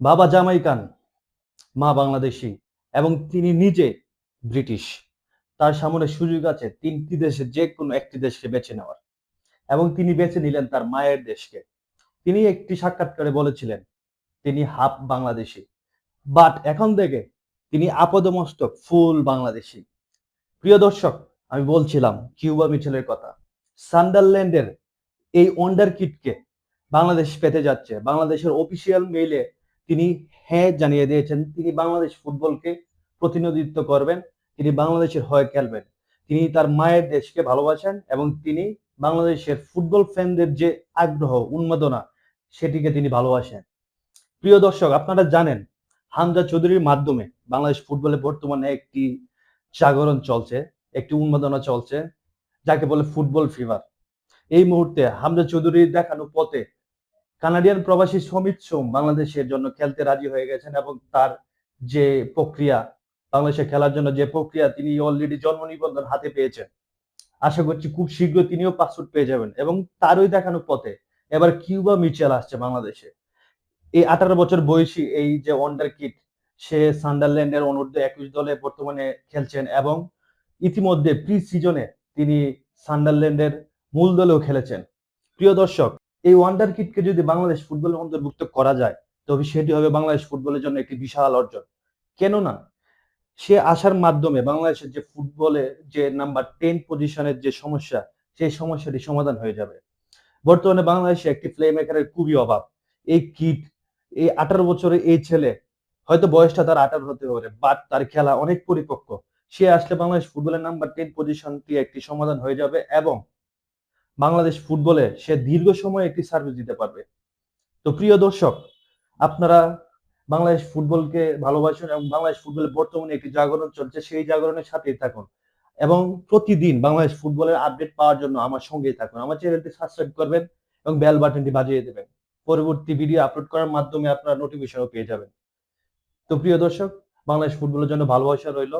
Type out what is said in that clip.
বাবা জামাইকান, মা বাংলাদেশি এবং তিনি নিজে ব্রিটিশ। তার সামনে সুযোগ আছে তিনটি দেশে যে কোনো একটি দেশকে বেছে নেওয়ার। এবং তিনি বেছে নিলেন তার মায়ের দেশকে। তিনি একটি সাক্ষাৎকারে বলেছিলেন, তিনি হাফ বাংলাদেশি, বাট এখন থেকে তিনি আপদমস্তক, ফুল বাংলাদেশি। প্রিয় দর্শক, আমি বলছিলাম কিউবা মিছেলের কথা। সান্ডারল্যান্ডের এই ওয়ান্ডার কিটকে বাংলাদেশ পেতে যাচ্ছে। বাংলাদেশের অফিসিয়াল মেইলে তিনি হ্যাঁ জানিয়ে দিয়েছেন, তিনি বাংলাদেশ ফুটবলকে প্রতিনিধিত্ব করবেন, তিনি বাংলাদেশের হয়ে খেলবেন। তিনি তার মায়ের দেশকে ভালোবাসেন এবং তিনি বাংলাদেশের ফুটবল ফ্যানদের যে আগ্রহ, উন্মাদনা, সেটিকে তিনি ভালোবাসেন। প্রিয় দর্শক, আপনারা জানেন, হামজা চৌধুরীর মাধ্যমে বাংলাদেশ ফুটবলে বর্তমানে একটি জাগরণ চলছে, একটি উন্মাদনা চলছে, যাকে বলে ফুটবল ফিভার। এই মুহূর্তে হামজা চৌধুরীর দেখানো পথে কানাডিয়ান প্রবাসী সমিত সোম বাংলাদেশের জন্য খেলতে রাজি হয়ে গেছেন এবং তার যে প্রক্রিয়া, বাংলাদেশে খেলার জন্য যে প্রক্রিয়া তিনি অলরেডি জন্ম নিবন্ধন হাতে পেয়েছেন। আশা করছি খুব শীঘ্রই তিনিও পাসপোর্ট পেয়ে যাবেন এবং তারই দেখানো পথে এবার কিউবা মিচেল আসছে বাংলাদেশে। এই আঠারো বছর বয়সী এই যে ওয়ান্ডার কিট সে সান্ডারল্যান্ডের অনূর্ধ্ব একুশ দলে বর্তমানে খেলছেন এবং ইতিমধ্যে প্রি সিজনে তিনি সান্ডারল্যান্ডের মূল দলেও খেলেছেন। প্রিয় দর্শক এই ওয়ান্ডার কিটকে যদি বাংলাদেশ ফুটবলে অন্তর্ভুক্ত করা যায়, তবে সেটি হবে বাংলাদেশ ফুটবলের জন্য একটি বিশাল অর্জন। কেননা, সে আসার মাধ্যমে বাংলাদেশের যে ফুটবলে যে নাম্বার টেন পজিশনের যে সমস্যা, সেই সমস্যাটি সমাধান হয়ে যাবে। বর্তমানে বাংলাদেশে একটি প্লে মেকারের খুবই অভাব। এই কিট এই আঠারো বছরের এই ছেলে, হয়তো বয়সটা তার আঠারো হতে পারে বাট তার খেলা অনেক পরিপক্ক। সে আসলে বাংলাদেশ ফুটবলের নাম্বার টেন পজিশনটি একটি সমাধান হয়ে যাবে এবং বাংলাদেশ ফুটবলে সে দীর্ঘ সময় একটি সার্ভিস দিতে পারবে। তো প্রিয় দর্শক, আপনারা বাংলাদেশ ফুটবলকে ভালোবাসুন এবং বাংলাদেশ ফুটবলে বর্তমানে একটি জাগরণ চলছে, সেই জাগরণের সাথেই থাকুন। এবং প্রতিদিন বাংলাদেশ ফুটবলের আপডেট পাওয়ার জন্য আমার সঙ্গেই থাকুন। আমার চ্যানেলটি সাবস্ক্রাইব করবেন এবং বেল বাটনটি বাজিয়ে দেবেন। পরবর্তী ভিডিও আপলোড করার মাধ্যমে আপনারা নোটিফিকেশনও পেয়ে যাবেন। তো প্রিয় দর্শক, বাংলাদেশ ফুটবলের জন্য ভালোবাসা রইল।